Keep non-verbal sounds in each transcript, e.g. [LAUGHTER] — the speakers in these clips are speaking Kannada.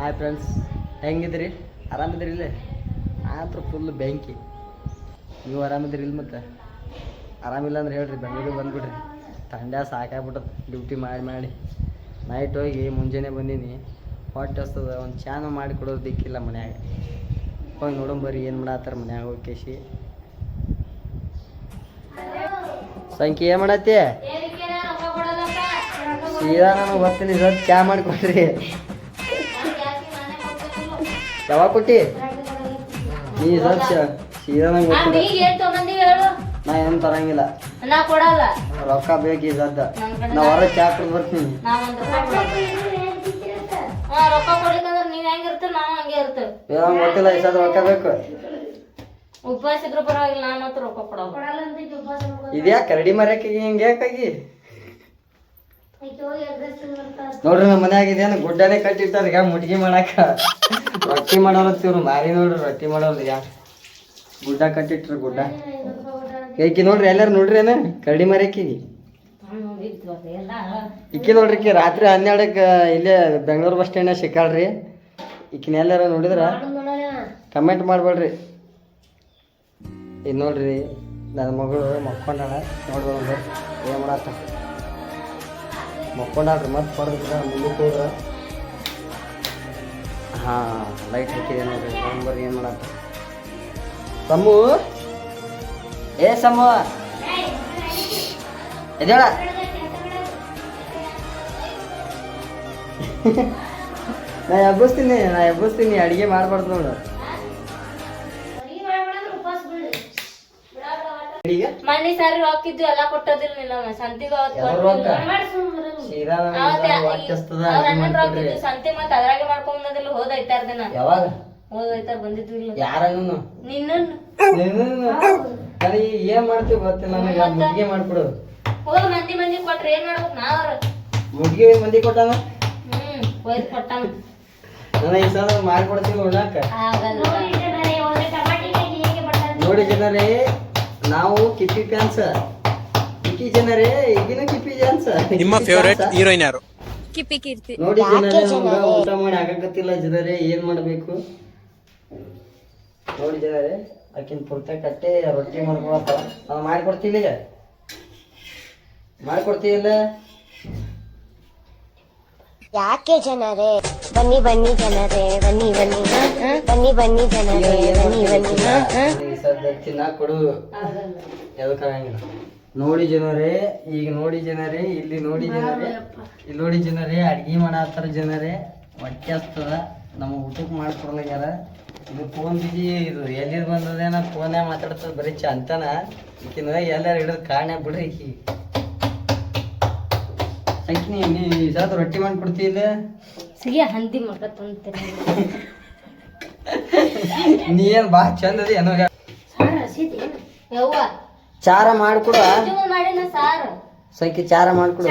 ಹಾಯ್ ಫ್ರೆಂಡ್ಸ್ ಹೆಂಗಿದ್ರಿ ಆರಾಮಿದ್ರಿ ಇಲ್ಲೇ? ಆತ್ರ ಫುಲ್ ಬೆಂಕಿ. ನೀವು ಆರಾಮಿದ್ರಿ ಇಲ್ಲಿ ಮತ್ತೆ? ಆರಾಮಿಲ್ಲ ಅಂದ್ರೆ ಹೇಳ್ರಿ ಬೆಂಗಳೂರಿಗೆ ಬಂದ್ಬಿಡ್ರಿ. ತಂಡ ಸಾಕಾಗ್ಬಿಟ್ಟದ ಡ್ಯೂಟಿ ಮಾಡಿ ಮಾಡಿ. ನೈಟ್ ಹೋಗಿ ಮುಂಜಾನೆ ಬಂದೀನಿ. ಹೊಟ್ಟೆ ಹಸ್ತದ ಒಂದು ಚಾನು ಮಾಡಿ ಕೊಡೋದು ದಿಕ್ಕಿಲ್ಲ ಮನ್ಯಾಗ. ಹೋಗಿ ನೋಡೋಣ ಬರ್ರಿ ಏನು ಮಾಡತ್ತಾರ ಮನ್ಯಾಗ ಹೋಗಿ ಕೇಶಿ. ಸಂಖ್ಯೆ ಏನು ಮಾಡತ್ತಿ? ಸೀದಾ ನಾನು ಬರ್ತೀನಿ ಸರ್ ಚಾ ಮಾಡಿ ಕೊಡ್ರಿ ಯಾವಾಗ ಕೊಟ್ಟಿ? ನೀ ಲಕ್ಷ ಸೀದಾ ನಂಗೆ ನಾ ಏನು ತರಂಗಿಲ್ಲ. ನಾ ಕೊಡಲ್ಲ. ರೊಕ್ಕ ಬೇಕು ಈ ಸದ್ದ. ನಾ ಹೊರಗೆ ಚಾ ಬರ್ತೀನಿ. ರೊಕ್ಕ ಕೊಡ್ಲಿಕ್ಕಂದ್ರ ನೀವ್ ನಾವು ಹಂಗೆ ಇರ್ತೇವೆ. ಗೊತ್ತಿಲ್ಲ ರೊಕ್ಕ ಬೇಕು. ಉಪವಾಸ ಇದ್ರೂ ಪರವಾಗಿಲ್ಲ ನಾನು ಮಾತ್ರ ರೊಕ್ಕ ಕೊಡಲ್ಲ. ಇದ್ಯಾ ಕರಡಿ ಮರ್ಯಾಕೆ ಹಿಂಗೆ ಯಾಕಾಗಿ ನೋಡ್ರಿ ನಮ್ಮ ಮನ್ಯಾಗ ಇದೇನು ಗುಡ್ಡನೇ ಕಟ್ಟಿರ್ತಾರ ಈಗ ಮುಟ್ಗಿ ಮಾಡಾಕ. ರೊಟ್ಟಿ ಮಾಡೋರತ್ತಿವ್ರು ಮಾರಿ ನೋಡ್ರಿ, ರೊಟ್ಟಿ ಮಾಡೋರು ಯಾ ಗುಡ್ಡ ಕಟ್ಟಿಟ್ರ ಗುಡ್ಡ. ಏಕಿ ನೋಡ್ರಿ, ಎಲ್ಲಾರು ನೋಡ್ರಿ ಏನ? ಕರಡಿ ಮರ್ಯಾಕಿಗಿ ಇಕ್ಕಿ ನೋಡ್ರಿ ರಾತ್ರಿ ಹನ್ನೆರಡಕ್ಕೆ ಇಲ್ಲೇ ಬೆಂಗಳೂರು ಬಸ್ ಸ್ಟ್ಯಾಂಡ್ ಸಿಕ್ಕಾಳ್ರಿ. ಈಕಿನ ಎಲ್ಲಾರ ನೋಡಿದ್ರ? ಕಮೆಂಟ್ ಮಾಡ್ಬೇಡ್ರಿ. ಇದು ನೋಡ್ರಿ ನನ್ನ ಮಗಳು ಮಕ್ಕೊಂಡಾಳ ನೋಡ್ಬೋದು ಏನು ಮಾಡತ್ತ ಮಕ್ಕೊಂಡಾಳ್ರಿ ಮತ್ತೆ ಪಡೆದ್ರ ಮುಂದಕ್ಕೆ ಹೋದ್ರ. ಹಾಂ ಲೈಟ್ ಹಾಕಿದೆ ನೋಡ್ರಿ ನಂಬರ್ ಏನು ಮಾಡತ್ತ ತಮ್ಮು? ಏ ಸಮ್ಮು ಎದೇಳ ನಾ ಎಬ್ಬಿಸ್ತೀನಿ ನಾ ಎಬ್ಬಿಸ್ತೀನಿ ಅಡಿಗೆ ಮಾಡಬಾರ್ದು ನೋಡು. ಮನೆ ಸಾರಿ ರೊಕ್ಕಿದ್ದು ಎಲ್ಲ ಕೊಟ್ಟದಿಲ್ಲ ಸಂತಿಗೆ ಸಂತಿ ಮತ್ತ ಅದ್ರಾಗೆ ಮಾಡ್ಕೊಂಬಂದಿಲ್ಲ ಹೋದ ಐತಾರ ದಿನ ಯಾವಾಗ ಹೋದ ಐತಾರ ಬಂದಿದ್ದು ಇಲ್ಲ ಯಾರನ್ನು ನಿನ್ನ ನನಗೆ ಏನ್ ಮಾಡ್ತೀವಿ ಗೊತ್ತಿಲ್ಲ ನನಗೆ ಮುದ್ಗೆ ಮಾಡ್ಕೊಡು. ಹೋದ ಮಂದಿ ಮಂದಿ ಕೊಟ್ರೆ ಏನ್ ಮಾಡ್ಬೇಕು ನಾವ್ರ ಮುದ್ಗೆ ಮಂದಿ ಕೊಟ್ಟಾನ? ಹ್ಮ್ ಒಯ್ದು ಕೊಟ್ಟಾನ. ನನಗೆ ಈ ಸಲ ಮಾಡ್ಕೊಡ್ತೀವಿ ಉಣ್ಣಾಕ. ಆಗಲ್ಲ. ನೋಡಿ ಜನರೇ ನಾವು ಕಿಪ್ಪಿ ಫ್ಯಾನ್ಸ್. ಕಿಪ್ಪಿ ಜನರೇ ಈಗಿನ ಕಿಪಿ ಫ್ಯಾನ್ಸ್ ನಿಮ್ಮ ಫೇವರೇಟ್ ಹೀರೋಯಿನ್ ಯಾರು ಕಿಪಿ ಕೀರ್ತಿ. ನೋಡಿ ಜನರೇ ನಮ್ಗ ಊಟ ಮಾಡಿ ಆಗಕತ್ತಿಲ್ಲ ಜನರೇ ಏನ್ ಮಾಡ್ಬೇಕು? ನೋಡಿ ಜನರೇ ಆಕಿನ ಪುರ್ತ ಕಟ್ಟೆ ರೊಟ್ಟಿ ಮಾಡ್ಕೊಳತ್ತ ನಾನು ಮಾಡ್ಕೊಡ್ತೀನಿ ಈಗ. ಮಾಡ್ಕೊಡ್ತೀವಿಲ್ಲ ಯಾಕೆ ಜನರೇ? ಬನ್ನಿ ಬನ್ನಿ ಜನರೇ ಬನ್ನಿ ಬನ್ನಿ ಬನ್ನಿ ಬನ್ನಿ ಜನರೇ ಬನ್ನಿ ಬನ್ನಿ ಈ ಸದ್ದ ತಿನ್ನಾಕ್ ಕೊಡು. ಎದಕ್ಕಾಗಂಗಿಲ್ಲ ನೋಡಿ ಜನರೇ ಈಗ ನೋಡಿ ಜನರೇ ಇಲ್ಲಿ ನೋಡಿ ಜನರೇ ಇಲ್ಲಿ ನೋಡಿ ಜನರೇ ಅಡ್ಗೆ ಮಾಡತ್ತಾರ ಜನರೇ. ಹೊಟ್ಟೆ ಹಸ್ತದ ನಮ್ಮ ಊಟಕ್ಕೆ ಮಾಡ್ಕೊಡ್ಲಾಗ್ಯಾರ. ಇದು ಫೋನ್ ಬಿಜಿ ಇದು ಎಲ್ಲಿದ್ ಬಂದದೇನ ಫೋನ್ಯಾಗ ಮಾತಾಡ್ತದ ಬರೀ ಚಂತನ. ಈಕಿನ ಎಲ್ಲಾರು ಹಿಡಿದು ಕಾಣೆ ಬಿಡ್ರಿ ಈಕಿ. ಸಂಖ್ಯೆ ನೀ ಸದ್ ರೊಟ್ಟಿ ಮಾಡ್ಕೊಡ್ತಿಲ್ಲ ಸಿಗಿ ಹಂದಿ [LAUGHS] ನೀ ಏನ್ ಬಾ ಚಂದ ಅದಿ ಏನೋ ಯವ್ವ? ಚಾರ ಮಾಡ್ಕೊಡು. ಇದು ಮಾಡಿನ ಸಾರು. ಸಂಖ್ಯೆ ಚಾರ ಮಾಡ್ಕೊಡು.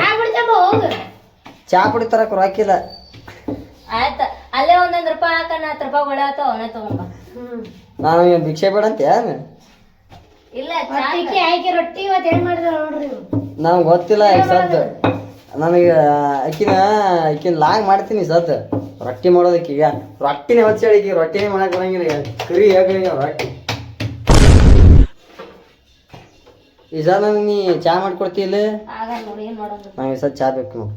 ಚಾ ಪುಡಿ ತರ ರೊಕ್ಕಿಲ್ಲ ಆಯ್ತ. ಅಲ್ಲೇ ಒಂದೊಂದ್ ರೂಪಾಯಿ ಹಾಕಣ ಹತ್ತು ರೂಪಾಯಿ ಒಳ್ಳೆ ಅವನೇ ತಗೊಂಬ ನಾನು ಏನು ಭಿಕ್ಷೆ ಬೇಡಂತೆ ಅಂತ ಇಲ್ಲ ಚಾ ರೊಟ್ಟಿ ಇವತ್ತು ಏನು ಮಾಡಿದ್ರು ನೋಡ್ರಿ ನನಗೆ ಗೊತ್ತಿಲ್ಲ ಸದ್ದು. ಸದ್ ನನಗೆ ಅಕ್ಕಿನ ಅಕ್ಕಿನ ಲಾಂಗ್ ಮಾಡ್ತೀನಿ ಸದ್ದು. ರೊಟ್ಟಿ ಮಾಡೋದಕ್ಕೆ ಈಗ ರೊಟ್ಟಿನೇ ಹೊಚ್ಚೇಳಿ ಹೇಳಿ ರೊಟ್ಟಿನೇ ಮಾಡಕ್ ಬರಂಗಿಲ್ಲ ಈಗ. ಕರಿ ಹೇಗೆ ರೊಟ್ಟಿ. ಈ ಸದ್ ನನಗೆ ನೀ ಚಾ ಮಾಡ್ಕೊಡ್ತಿಲ್ಲ ಆಗ ನೋಡಿ ಏನು ಮಾಡೋದು? ಸದ್ ಚಾ ಬೇಕು ನೋಡು.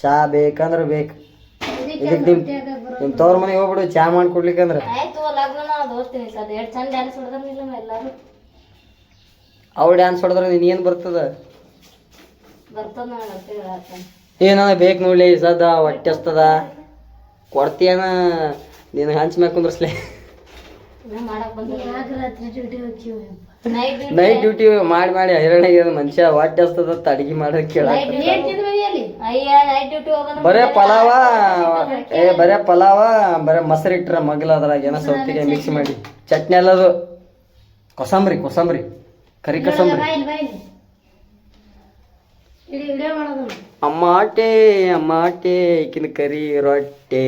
ಚಾ ಬೇಕಂದ್ರೆ ಬೇಕು. ಇದಕ್ಕೆ ನಿಮ್ಮ ನಿಮ್ಮ ತವ್ರ ಮನೆಗೆ ಹೋಗ್ಬಿಡು ಚಾ ಮಾಡ್ಕೊಡ್ಲಿಕ್ಕಂದ್ರೆ. ಆಯ್ತು ಲಗ್ನ ನಾವು ದೋಸ್ತೀನಿ ಸದ್ ಎಷ್ಟ್ ಚಂದ ಡ್ಯಾನ್ಸ್ ಹೊಡೆದ್ರಿಲ್ಲ ಎಲ್ಲಾರು. ಅವ್ರು ಡ್ಯಾನ್ಸ್ ಹೊಡೆದ್ರೆ ನೀನು ಏನು ಬರ್ತದ? ಬರ್ತದ ನಾನು ಅಷ್ಟೇ ಹೇಳತ್ತೇನೆ. ಏನ ಬೇಕು ನೋಡ್ಲಿ ಈ ಸದ ಹೊಟ್ಟೆ ಹಸ್ತದ ಕೊಡ್ತೀಯನ? ನಿನಗೆ ಹಂಚ್ ಮ್ಯಾಗ ಕುಂದ್ರಸ್ಲೆ. ಇನ್ನ ರಾತ್ರಿ ಡ್ಯೂಟಿ ನೈಟ್ ನೈಟ್ ಡ್ಯೂಟಿ ಮಾಡಿ ಮಾಡಿ ಹೈರಾಣ ಮನುಷ್ಯ ಹೊಟ್ಟೆ ಅಂತ ಅಡಿಗೆ ಮಾಡೋದು ಕೇಳಾಕ ಬರೇ ಪಲಾವ ಏ ಬರೇ ಪಲಾವ ಬರೇ ಮೊಸರು ಇಟ್ಟರೆ ಮಗ್ಲ ಅದ್ರಾಗ ಏನೋ ಸೌತಿಗೆ ಮಿಕ್ಸ್ ಮಾಡಿ. ಚಟ್ನಿ ಎಲ್ಲದು ಕೊಸಂಬರಿ ಕೊಸಂಬರಿ. ಕರಿ ಕೊಸಂಬರಿ. ಅಮ್ಮಾಟೆ ಅಮ್ಮಾಟೆ ಈಕಿನ ಕರಿ ರೊಟ್ಟೆ.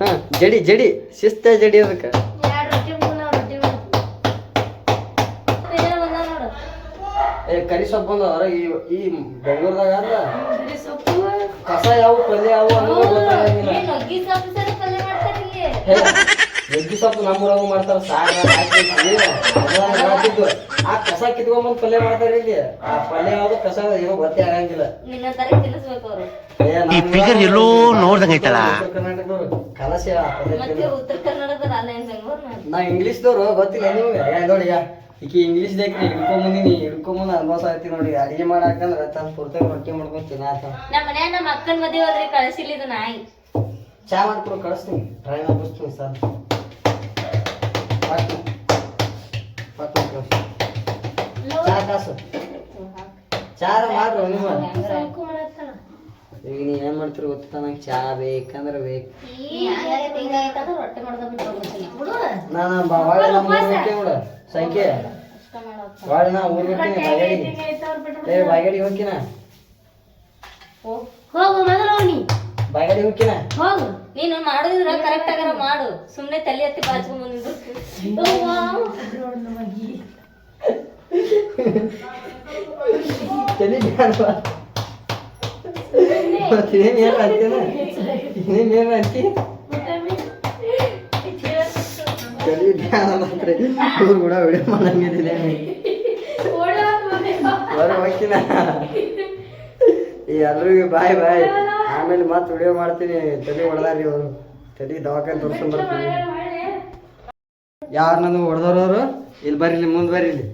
ಹಾ ಜಡಿ ಜಡಿ ಶಿಸ್ತ ಜಡಿ ಅದಕ್ಕೆ. ಕರಿ ಸೊಪ್ಪು ಅಂದ್ರ ಈ ಈ ಬೆಂಗಳೂರದಾಗ ಅಂದ್ರ ಕಸ ಯಾವ ಪಲ್ಯ ಯಾವ ಅನ್ನೋದು ಗೊತ್ತಾಗಂಗಿಲ್ಲ. ಏನ್ ನುಗ್ಗಿ ಸೊಪ್ಪು ಸರಿ ನಮ್ಮೂರಾಗ ಮಾಡ್ತಾರ ಹಾಕಿದ್ವಿ ಆ ಕಸ ಕಿತ್ಕೊಂಬಂದ್ ಪಲ್ಯ ಮಾಡ್ತಾರ ಇಲ್ಲಿ. ಆ ಪಲ್ಯ ಯಾವ್ದು ಕಸ ಏನೋ ಗೊತ್ತೇ ಆಗಂಗಿಲ್ಲ. figure ಎಲ್ಲೋ ನೋಡ್ದಂಗ ಐತಲ್ಲ? ಕರ್ನಾಟಕದವ್ರು ಕಲಸೆ ನಾ ಇಂಗ್ಲೀಷ್ದವ್ರು ಗೊತ್ತಿಲ್ಲ ನಿಮ್ಗೆ. ಯಾ ನೋಡಿ ಈಕಿ ಇಂಗ್ಲೀಷ್ ದೇಕ್ರಿ ಹಿಡ್ಕೊಂಬಂದಿನಿ ಹಿಡ್ಕೊಂಬಂದು ಅನುಭವ ಆಯ್ತಿ ನೋಡಿ ಅಡಿಗೆ ಮಾಡಾಕಂದ್ರ ತನ್ನ ಪೂರ್ತಿ ರೊಟ್ಟಿ ಮಾಡ್ಕೊಂಡು ತಿನ್ನಾತ ನಮ್ಮ ಮನ್ಯಾಗ ನಮ್ಮ ಅಕ್ಕನ ಮದುವೆ ಹೋದ್ರಿ ಕಳಿಸಿಲ್ಲ ಇದು ನಾಯಿ. ಚಾ ಮಾಡ್ಕೊಡು ಕಳಿಸ್ತೀನಿ. ಟ್ರೈನ್ ಮಾಡ್ಬಿಡ್ತೀನಿ ಸರ್. ಚಾ ಕಾಸು. ಚಾರ ಮಾಡ್ರು ನೀವು ಈಗ ನೀ ಏನ್ ಮಾಡ್ತೀರಿ ಗೊತ್ತಾ ನಂಗೆ ಚಾ ಬೇಕಂದ್ರೆ ಬೇಕು. ರೊಟ್ಟಿ ಮಾಡೋದ ನಾನು ಬ- ಹೊಳ್ಳಿ ನಮ್ಮ ಊರ್ ಹೊಂಟೀನಿ ನೋಡು ಸಂಖ್ಯೆ. ಬಾಳೆ ನಾ ಊರ್ ಹೊಂಟೀನಿ ಬಾಗಡಿ. ಏ ಬಾಗಡಿ ಹೋಗಿನ ಹೋಗು ಮೊದಲು ಹೋಗಿ ಬಾಗಡಿ ಹೋಗು. ನೀನು ಮಾಡುದ್ರ ಕರೆಕ್ಟ್ ಆಗಾರ ಮಾಡು. ಸುಮ್ನೆ ತಲೆ ಹತ್ತಿ ಬಾಚ್ಕೊಂಡ್ ಬಂದಿದ್ರು ತಲೆ? ಮತ್ತೆ ಇನ್ನೇನು ಏನು ಅಂತೀನ? ಇನ್ನೇನು ಏನು ಅಂತಿ? ತಲೆ ಬ್ಯಾಡ ಮಾತ್ರ. ಇವ್ರ್ ಕೂಡ ವಿಡಿಯೋ ಮಾಡಂಗಿದ್ದೀನಿ ಬರೋ ಹೋಗ್ತೀನ ಈ ಎಲ್ರಿಗೂ ಬಾಯ್ ಬಾಯ್ ಆಮೇಲೆ ಮತ್ತೆ ವಿಡಿಯೋ ಮಾಡ್ತೀನಿ ತಲೆ ಹೊಡೆದಾರಿ ಅವರು ತಲೆ ದವಾಖಾನೆ ತೋರ್ಸ್ಕೊಂಡ್ ಬರ್ತೀನಿ ಯಾರು ನಾನು ಹೊಡೆದವ್ರವ್ರು ಇಲ್ಲಿ ಬರ್ರಿ ಮುಂದೆ ಬರ್ರಿ ಇಲ್ಲಿ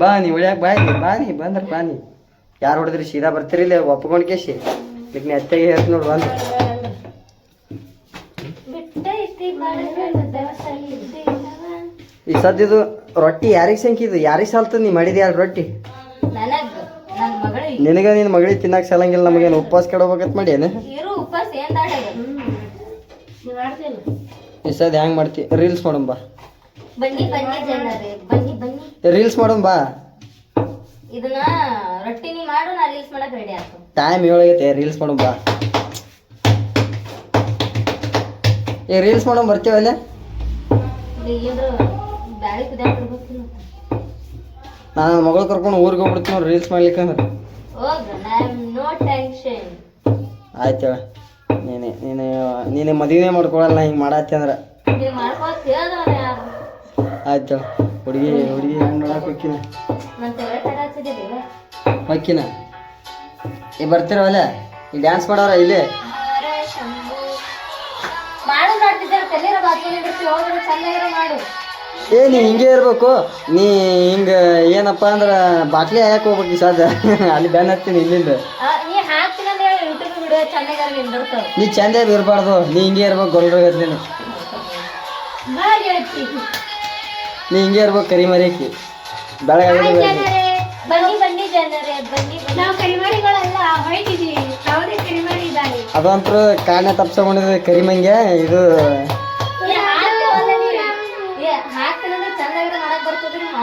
ಬಾ ನೀ ಉಳಿಯಾಕ ಬಾಯ್ ಬಾ ನೀ ಬಂದ್ರ ಬಾ ನೀ ಯಾರು ಹೊಡೆದ್ರಿ? ಸೀದಾ ಬರ್ತೀರಿ ಇಲ್ಲ? ಒಪ್ಕೊಂಡ್ ಕೇಸಿ ಈಗ ನೀ ಅತ್ತೆಗೆ ಹೇಳ್ತೀನಿ ನೋಡಿ ಬಂದು. ಈ ಸದ್ಯದು ರೊಟ್ಟಿ ಯಾರಿಗೆ ಸಂಕಿದು ಯಾರಿಗೆ ಸಾಲ್ತದ ನೀ ಮಾಡಿದ ಯಾರು ರೊಟ್ಟಿ? ನನಗ್ ನನ್ ಮಗಳಿಗೆ ನಿನಗ ನಿನ್ನ ಮಗಳಿಗೆ ತಿನ್ನಕ್ಕೆ ಸಲಂಗಿಲ್ಲ ನಮಗೇನು ಉಪವಾಸ ಕೆಡಬೇಕಂತ ಮಾಡಿ ಏನು ಈ ಸದ್ಯ ಹೆಂಗೆ ಮಾಡ್ತಿ? ರೀಲ್ಸ್ ಮಾಡೋಣ ಬಾ. ರೀಲ್ಸ್ ಮಾಡೋಣ ಬಾ. ಇದನ್ನ ರೊಟ್ಟಿ ನೀ ಮಾಡು ನಾ ರೀಲ್ಸ್ ಮಾಡಕ್ ರೆಡಿ ಆಯ್ತು ಟೈಮ್ ಹೇಳೈತೆ ರೀಲ್ಸ್ ಮಾಡೋ ಬಾ. ಏ ರೀಲ್ಸ್ ಮಾಡೋಣ ಬರ್ತೀವಲ್ಲ ಏನ್ರ ಬ್ಯಾಳಿ ಕುದಿಯಾಕ ಇರ್ಬೇಕಿಲ್ಲ ನಾನು ಮಗಳು ಕರ್ಕೊಂಡು ಊರಿಗೆ ಹೋಗ್ಬಿಡ್ತೀನಿ ನೋಡಿ ರೀಲ್ಸ್ ಮಾಡ್ಲಿಕ್ಕೆ ಅಂದ್ರೆ. ನೋ ಟೆನ್ಷನ್ ಆಯ್ತು ಹೇಳ. ನೀನೆ ನೀನು ನೀನೆ ಮದುವೆ ಮಾಡ್ಕೊಳಲ್ಲ ಹಿಂಗೆ ಮಾಡತ್ತೆ ಅಂದ್ರೆ. ಹೇಳ್ದವ್ರ ಯಾರು? ಆಯ್ತು ಹುಡುಗಿ ಹುಡುಗಿ ಹೆಂಗೆ ನೋಡಕ್ಕೆ ಹೋಗ್ಕಿನ ಹೋಗ್ಕಿನ ಈ ಬರ್ತಿರವಲ್ಲ? ಈ ಡ್ಯಾನ್ಸ್ ಮಾಡೋರ ಇಲ್ಲಿ. ಏ ನೀ ಹಿಂಗೆ ಇರ್ಬೇಕು. ನೀ ಹಿಂಗೆ ಏನಪ್ಪ ಅಂದ್ರೆ ಬಾಟ್ಲಿ ಹಾಕ್ ಹೋಗ್ಬೇಕು ಸಾಧ ಸಾಧ್ಯ [LAUGHS] ಅಲ್ಲಿ ಬ್ಯಾನ್ ಹಾಕ್ತೀನಿ ಇಲ್ಲಿಂದ. ನೀ ಚಂದ ಇರಬಾರ್ದು. ನೀ ಹಿಂಗೆ ಇರ್ಬೇಕು ಗೊಲ್ರ ನೀನು ನೀ ಹಿಂಗೆ ಇರ್ಬೇಕು ಕರಿ ಮರಿಕಿ ಬೆಳಗ್ಗೆ ಬನ್ನಿ ಬನ್ನಿ ಜನರೇ ಬನ್ನಿ ನಾವು ಕರಿಮರಿಗಳೆಲ್ಲ ಹೊಯ್ತಿದೀವಿ. ಯಾವುದೇ ಕರಿಮರಿ ಇದ್ದಾನೆ ಅದಂತೂ ಕಾರಣ ತಪ್ಸ್ಕೊಂಡಿದ್ದೆ ಕರಿಮಂಗೆ. ಇದು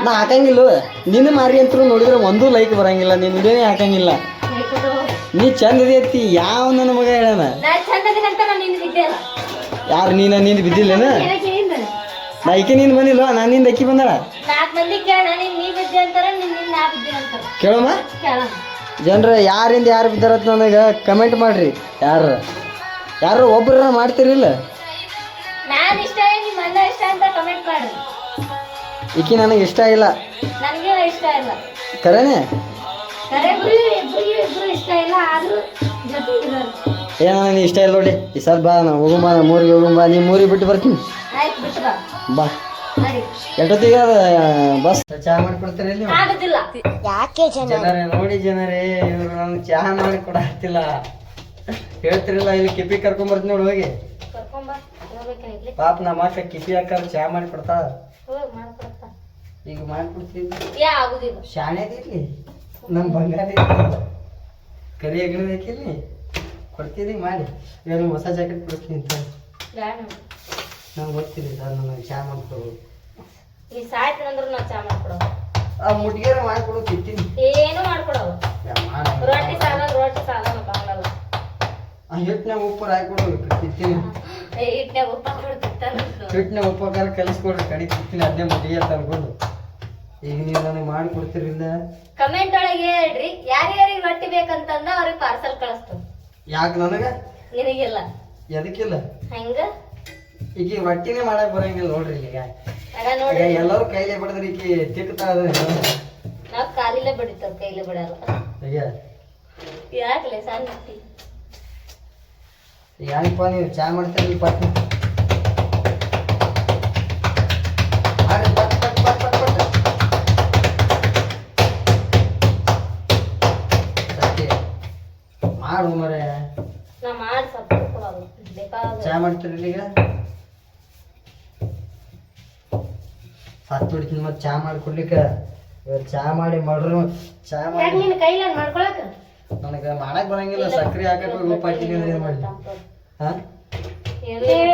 ನಾ ಹಾಕಂಗಿಲ್ಲ. ನಿನ್ನ ಮಾರಿ ಅಂತೂ ನೋಡಿದ್ರೆ ಒಂದು ಲೈಕ್ ಬರಂಗಿಲ್ಲ. ನೀನು ಇದೇನೇ ಹಾಕಂಗಿಲ್ಲ. ನೀ ಚಂದ ಇದೆಯತ್ತಿ ಯಾವ ನನ್ನ ಮಗ ಹೇಳಣ ಯಾರು ನೀನ ಅಂತ ನಾನು ಬಿದ್ದಿಲ್ಲೇನ? ನಾ ಈಕೆ ನೀನು ಬಂದಿಲ್ಲ ನಾನು ನಿಂದ ಅಕ್ಕಿ ಬಂದಾಳ? ನಾಲ್ಕು ಮಂದಿ ಕೇಳ ನೀನ್ ನೀ ಬಿದ್ದೆ ಅಂತಾರ ನಿನ್ ನಿನ್ ನಾ ಬಿದ್ದೆ ಅಂತಾರ. ಕೇಳಮ್ಮ? ಕೇಳ ಜನರ ಯಾರಿಂದ ಯಾರು ಬಿದ್ದಾರತ್ ನನಗೆ ಕಮೆಂಟ್ ಮಾಡ್ರಿ ಯಾರು? ಯಾರು ಒಬ್ರ ಮಾಡ್ತಿರಿಲ್ಲ? ನಾನು ಇಷ್ಟ ನಿಮ್ಮ ಅಣ್ಣ ಇಷ್ಟ ಅಂತ ಕಮೆಂಟ್ ಮಾಡ್ರಿ. ಈಕಿ ನನಗೆ ಇಷ್ಟ ಇಲ್ಲ ನನಗೆ ಇಷ್ಟ ಇಲ್ಲ. ಕರೇನೆ? ಕರೆ ಇಷ್ಟ ಇಲ್ಲ ಆದ್ರೂ ಏನೋ ನನಗೆ ಇಷ್ಟ ಇಲ್ಲ ನೋಡಿ ಈ ಸಲ ಬಾ ನಾ ಹೋಗುಂಬಾ ನಾ ಮೂರಿಗೆ ಹೋಗುಂಬಾ ನೀ ಮೂರಿಗೆ ಬಿಟ್ಟು ಬರ್ತೀನಿ. ಆಯ್ತು ಬಿಟ್ಟು ಬಾ. ಬಾ. ಎಷ್ಟೊತ್ತಿಗೆ ಬಸ್? ಚಹಾ ಮಾಡ್ಕೊಡ್ತೀರಿ ಯಾಕೆ ಜನರೇ ನೋಡಿ ಜನರೇ ಇವ್ರು ನಮ್ಗೆ ಚಹಾ ಮಾಡಿ ಕೊಡತ್ತಿಲ್ಲ ಹೇಳ್ತಿರಲ್ಲ ಇಲ್ಲಿ ಕಿಪಿ ಕರ್ಕೊಂಡ್ ಬರ್ತೀನಿ ನೋಡಿ ಹೋಗಿ. ಪಾಪ ನಮ್ಮ ಅಕ್ಕ ಕಿಪಿ ಹಾಕಾರ ಚಹಾ ಮಾಡಿ ಮಾಡ್ಕೊಡಪ್ಪ ಈಗ ಮಾಡ್ಕೊಡ್ತೀನಿ ಶಾಣೆದಿರ್ಲಿ ನಮ್ಮ ಬಂಗಾರ. ಕರಿ ಅಗಣಿ ಬೇಕಿಲ್ಲ? ಕೊಡ್ತೀನಿ ಮಾಡಿ. ಏನು ಹೊಸ ಜಾಕೆಟ್ ಕೊಡ್ತೀನಿ ಅಂತ. ನಂಗೆ ಗೊತ್ತಿಲ್ಲ ಸರ್ ನನಗೆ ಚಾ ಮಾಡ್ಕೊಡು. ಈ ಸಾಯ್ತು ಅಂದ್ರೆ ನಾ ಚಾ ಮಾಡ್ಕೊಡೋ ಆ ಮುಟ್ಗೆರ ಮಾಡ್ಕೊಡು ತಿಂತೀನಿ. ಏನು ಮಾಡ್ಕೊಡೋ ರೊಟ್ಟಿ ಸಾಲ ರೊಟ್ಟಿ ಸಾಲ ಬಾಂಗಲ್ಲ ಆ ಉಪ್ಪು ಹಾಕೊಡು ತಿಂತೀನಿ. ಹಿಟ್ನ್ಯಾಗ ಉಪ್ಪು ಕೊಡ್ತಿರ್ತಾರ ಹಿಟ್ಟಿನಾಗ ಉಪ್ಪು ಹಾಕಾರ ಕಲಿಸ್ಕೊಡ್ರಿ ಕಡಿ ತಿಂತೀನಿ ಅದನ್ನೇ ಮುಟ್ಟಿಗೆ ಅಂತ ಅನ್ಕೊಂಡು. ಈಗ ನೀವು ನನಗೆ ಮಾಡಿ ಕೊಡ್ತಿರಿಲ್ಲ ಕಮೆಂಟ್ ಒಳಗೆ ಹೇಳ್ರಿ ಯಾರ್ಯಾರಿಗೆ ರೊಟ್ಟಿ ಬೇಕಂತಂದ ಅವ್ರಿಗೆ ಪಾರ್ಸಲ್ ಕಳಿಸ್ತು ಯಾಕೆ ನನಗೆ? ನಿನಗಿಲ್ಲ. ಎದಕ್ಕಿಲ್ಲ? ಹೆಂಗ? ಈಗ ಈ ರೊಟ್ಟಿನೇ ಮಾಡಕ್ ಬರಂಗಿಲ್ಲ ನೋಡ್ರಿ ಈಗ. ಈಗ ಎಲ್ಲರೂ ಕೈಲೇ ಬಡದ್ರಿ ಈಕಿ ತಿಕ್ತಾ ಅದ ಕಾಲಿಲೆ ಬಡಿತಾರ ಕೈಲಿ ಬಿಡಲ್ಲ. ಈಗ? ಯಾಕ್ಲೆ ಸಣ್ಣ ರೊಟ್ಟಿ ಯಾಕಪ್ಪ ನೀವು ಚಾ ಮಾಡ್ತೀರಿ ಪಟ್? ಮಾಡ್ರಿ, ಪಟ್ ಪಟ್ ಪಟ್ ಪಟ್ ಪಟ್. ಸತ್ಯ. ಮಾಡು ಮರೆ. ನಾ ಮಾಡಿ ಸಪ್ಪು ಬೇಕಾದ ಚಾ ಮಾಡ್ತೀರಿ ಈಗ? ಸತ್ತು ಬಿಡ್ತೀನಿ ಮತ್ತೆ ಚಾ ಮಾಡಿ ಕೊಡ್ಲಿಕ್ಕೆ. ಚಾ ಮಾಡಿ ಮಾಡ್ರು ಚಾ ಮಾಡಿ ನಿನ್ ಕೈಲ ಮಾಡ್ಕೊಳಕ? ನನಗೆ ಮಾಡಕ್ ಬರಂಗಿಲ್ಲ ಸಕ್ರೆ ಹಾಕಕ್ ಉಪ್ಪು ಹಾಕಿನಿ ಏನ್ ಮಾಡ್ಲಿ? ಹಾ?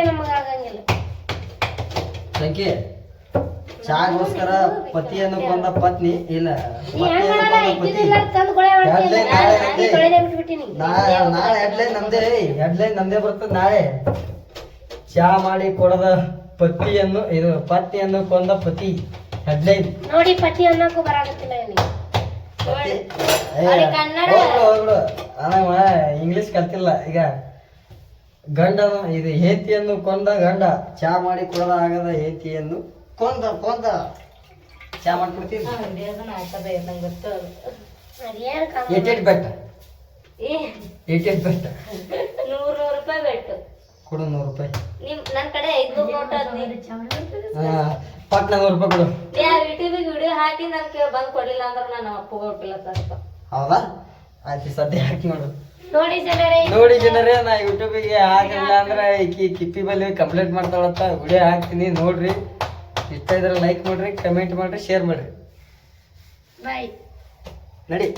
ನಮಗ ಆಗಂಗಿಲ್ಲ. ಸಂಖ್ಯೆ ಚಾಗೋಸ್ಕರ ಪತಿಯನ್ನು ಕೊಂದ ಪತ್ನಿ ಇಲ್ಲ ನಾಳೆ ಹೆಡ್ಲೈನ್ ನಮ್ದೇ ಹೆಡ್ಲೈನ್ ನಮ್ದೇ ಬರ್ತದ ನಾಳೆ. ಚಾ ಮಾಡಿ ಕೊಡದ. ಪತಿಯನ್ನು ಇದು ಪತ್ನಿಯನ್ನು ಕೊಂದ ಪತಿ ಹದಿನೈದು. ನೋಡಿ ಪತಿ ಅನ್ನಕ್ಕೂ ಬರಾಗುತ್ತಿಲ್ಲ ಇವನಿಗೆ. ಪತಿ? ಅವ್ರಿಗೆ ಕನ್ನಡ. ಇಂಗ್ಲಿಷ್ ಕಲ್ತಿಲ್ಲ. ಈಗ ಗಂಡನ ಇದು ಹೇತಿಯನ್ನು ಕೊಂದ ಗಂಡ ಚಾ ಮಾಡಿ ಕೊಡದ ಆಗದ ಹೇತಿಯನ್ನು ಕೊಂದ ಕೊಂದ. ಚಾ ಮಾಡ್ಕೊಡ್ತೀನಿ ಬೆಟ್ಟ. ಏ. ಏಟೇಟ್ ಬೆಟ್ಟ. ನೂರ್ ನೂರ್ ರೂಪಾಯಿ ಬೆಟ್ಟು. ಕೊಡು ನೂರು ರೂಪಾಯಿ. ನಿಮ್ ನನ್ ಕಡೆ ಐದ್ನೂರ್ ನೋಟ್ ಹಾ, ಪಟ್ನ ನೂರು ರೂಪಾಯಿ ಕೊಡು. ಯಾವ ಯೂಟ್ಯೂಬಿಗೆ ವಿಡಿಯೋ ಹಾಕಿ ನನಗೆ ಬಂದು ಕೊಡ್ಲಿಲ್ಲ ಅಂದ್ರೆ ನಾನು ಅಪ್ಪಗ ಹೊಟ್ಟಿಲ್ಲ ಸ್ವಲ್ಪ ಹೌದಾ? ಆಯ್ತು ಸದ್ಯ ಹಾಕಿ ನೋಡು. ನೋಡಿ ಜನರೇ ನೋಡಿ ಜನರೇ ನಾ ಯೂಟ್ಯೂಬಿಗೆ ಹಾಕಿಲ್ಲ ಅಂದ್ರೆ ಈಕಿ ಕಿಪ್ಪಿ ಬಲ್ಲಿ ಕಂಪ್ಲೇಂಟ್ ಮಾಡ್ತಾಳಂತ ವಿಡಿಯೋ ಹಾಕ್ತೀನಿ ನೋಡ್ರಿ. ಇಷ್ಟ ಇದ್ರೆ ಲೈಕ್ ಮಾಡ್ರಿ ಕಮೆಂಟ್ ಮಾಡ್ರಿ ಶೇರ್ ಮಾಡ್ರಿ. ಬಾಯ್ ನಡಿ.